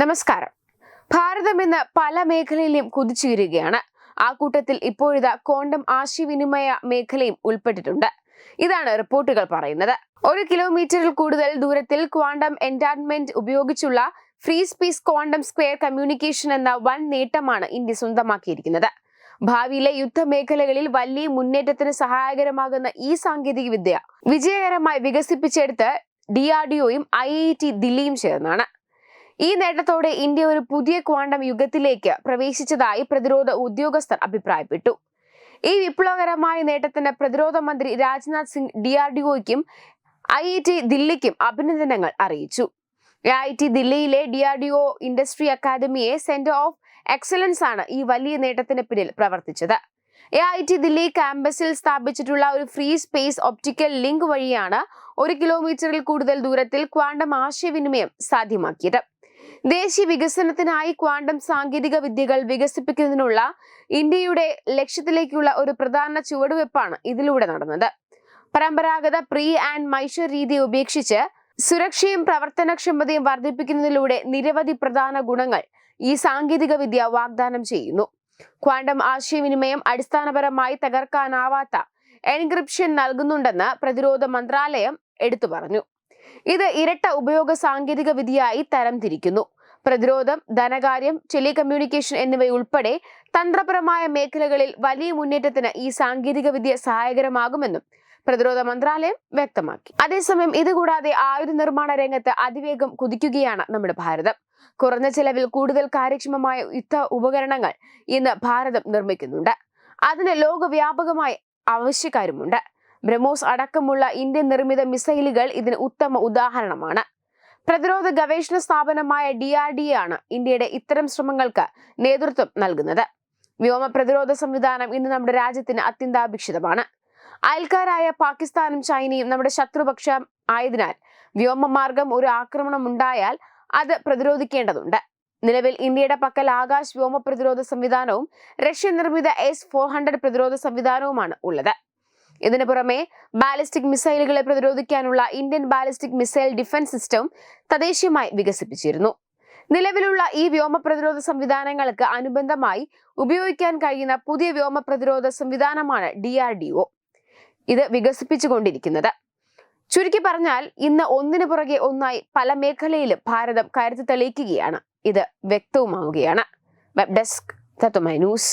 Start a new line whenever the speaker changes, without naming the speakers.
നമസ്കാരം. ഭാരതം ഇന്ന് പല മേഖലയിലും കുതിച്ചുയരുകയാണ്. ആ കൂട്ടത്തിൽ ഇപ്പോഴിതാ ക്വാണ്ടം ആശയവിനിമയ മേഖലയും ഉൾപ്പെട്ടിട്ടുണ്ട്. ഇതാണ് റിപ്പോർട്ടുകൾ പറയുന്നത്. ഒരു കിലോമീറ്ററിൽ കൂടുതൽ ദൂരത്തിൽ ക്വാണ്ടം എന്റാൻമെന്റ് ഉപയോഗിച്ചുള്ള free space quantum secure communication എന്ന വൻ നേട്ടമാണ് ഇന്ത്യ സ്വന്തമാക്കിയിരിക്കുന്നത്. ഭാവിയിലെ യുദ്ധമേഖലകളിൽ വലിയ മുന്നേറ്റത്തിന് സഹായകരമാകുന്ന ഈ സാങ്കേതിക വിദ്യ വിജയകരമായി വികസിപ്പിച്ചെടുത്ത് ഡി ആർ ഡി ഒയും ഐ ഐ ടി ദില്ലിയും ചേർന്നാണ്. ഈ നേട്ടത്തോടെ ഇന്ത്യ ഒരു പുതിയ ക്വാണ്ടം യുഗത്തിലേക്ക് പ്രവേശിച്ചതായി പ്രതിരോധ ഉദ്യോഗസ്ഥർ അഭിപ്രായപ്പെട്ടു. ഈ വിപ്ലവകരമായ നേട്ടത്തിന് പ്രതിരോധ മന്ത്രി Rajnath Singh D R D ഒയ്ക്കും I I T ദില്ലിക്കും അഭിനന്ദനങ്ങൾ അറിയിച്ചു. ഐ ഐ ടി ദില്ലിയിലെ D R D O industry അക്കാദമിയെ centre of excellence ആണ് ഈ വലിയ നേട്ടത്തിന് പിന്നിൽ പ്രവർത്തിച്ചത്. എ ഐ ടി ദില്ലി ക്യാമ്പസിൽ സ്ഥാപിച്ചിട്ടുള്ള ഒരു ഫ്രീ സ്പേസ് ഒപ്റ്റിക്കൽ ലിങ്ക് വഴിയാണ് ഒരു കിലോമീറ്ററിൽ കൂടുതൽ ദൂരത്തിൽ ക്വാണ്ടം ആശയവിനിമയം സാധ്യമാക്കിയത്. ദേശീയ വികസനത്തിനായി ക്വാണ്ടം സാങ്കേതിക വിദ്യകൾ വികസിപ്പിക്കുന്നതിനുള്ള ഇന്ത്യയുടെ ലക്ഷ്യത്തിലേക്കുള്ള ഒരു പ്രധാന ചുവടുവെപ്പാണ് ഇതിലൂടെ നടന്നത്. പരമ്പരാഗത പ്രീ ആൻഡ് മൈഷർ രീതി ഉപേക്ഷിച്ച് സുരക്ഷയും പ്രവർത്തനക്ഷമതയും വർദ്ധിപ്പിക്കുന്നതിലൂടെ നിരവധി പ്രധാന ഗുണങ്ങൾ ഈ സാങ്കേതിക വിദ്യ വാഗ്ദാനം ചെയ്യുന്നു. ക്വാണ്ടം ആശയവിനിമയം അടിസ്ഥാനപരമായി തകർക്കാനാവാത്ത എൻക്രിപ്ഷൻ നൽകുന്നുണ്ടെന്ന് പ്രതിരോധ മന്ത്രാലയം എടുത്തു പറഞ്ഞു. ഇത് ഇരട്ട ഉപയോഗ സാങ്കേതിക വിദ്യയായി തരംതിരിക്കുന്നു പ്രതിരോധം ധനകാര്യം ടെലികമ്മ്യൂണിക്കേഷൻ എന്നിവയുൾപ്പെടെ തന്ത്രപരമായ മേഖലകളിൽ വലിയ മുന്നേറ്റത്തിന് ഈ സാങ്കേതിക വിദ്യ സഹായകരമാകുമെന്നും പ്രതിരോധ മന്ത്രാലയം വ്യക്തമാക്കി. അതേസമയം ഇതുകൂടാതെ ആയുധ നിർമ്മാണ രംഗത്ത് അതിവേഗം കുതിക്കുകയാണ് നമ്മുടെ ഭാരതം. കുറഞ്ഞ ചെലവിൽ കൂടുതൽ കാര്യക്ഷമമായ യുദ്ധ ഉപകരണങ്ങൾ ഇന്ന് ഭാരതം നിർമ്മിക്കുന്നുണ്ട്. അതിന് ലോകവ്യാപകമായി ആവശ്യക്കാരുമുണ്ട്. ബ്രഹ്മോസ് അടക്കമുള്ള ഇന്ത്യൻ നിർമ്മിത മിസൈലുകൾ ഇതിന് ഉത്തമ ഉദാഹരണമാണ്. പ്രതിരോധ ഗവേഷണ സ്ഥാപനമായ ഡി ആർ ഡി ആണ് ഇന്ത്യയുടെ ഇത്തരം ശ്രമങ്ങൾക്ക് നേതൃത്വം നൽകുന്നത്. വ്യോമ പ്രതിരോധ സംവിധാനം ഇന്ന് നമ്മുടെ രാജ്യത്തിന് അത്യന്താപേക്ഷിതമാണ്. അയൽക്കാരായ പാകിസ്ഥാനും ചൈനയും നമ്മുടെ ശത്രുപക്ഷം ആയതിനാൽ വ്യോമമാർഗം ഒരു ആക്രമണം ഉണ്ടായാൽ അത് പ്രതിരോധിക്കേണ്ടതുണ്ട്. നിലവിൽ ഇന്ത്യയുടെ പക്കൽ ആകാശ് വ്യോമ പ്രതിരോധ സംവിധാനവും റഷ്യ നിർമ്മിത എസ് ഫോർ ഹൺഡ്രഡ് പ്രതിരോധ സംവിധാനവുമാണ് ഉള്ളത്. ഇതിനു പുറമെ ബാലിസ്റ്റിക് മിസൈലുകളെ പ്രതിരോധിക്കാനുള്ള Indian ballistic missile defence system തദ്ദേശീയമായി വികസിപ്പിച്ചിരുന്നു. നിലവിലുള്ള ഈ വ്യോമ പ്രതിരോധ സംവിധാനങ്ങൾക്ക് അനുബന്ധമായി ഉപയോഗിക്കാൻ കഴിയുന്ന പുതിയ വ്യോമ പ്രതിരോധ സംവിധാനമാണ് ഡി ആർ ഡി ഒ. ഇത് വികസിപ്പിച്ചുകൊണ്ടിരിക്കുന്നത്. ചുരുക്കി പറഞ്ഞാൽ ഇന്ന് ഒന്നിനു പുറകെ ഒന്നായി പല മേഖലയിലും ഭാരതം കരുത്ത് തെളിയിക്കുകയാണ്. ഇത് വ്യക്തവുമാവുകയാണ്. Web desk Tatwamayi news.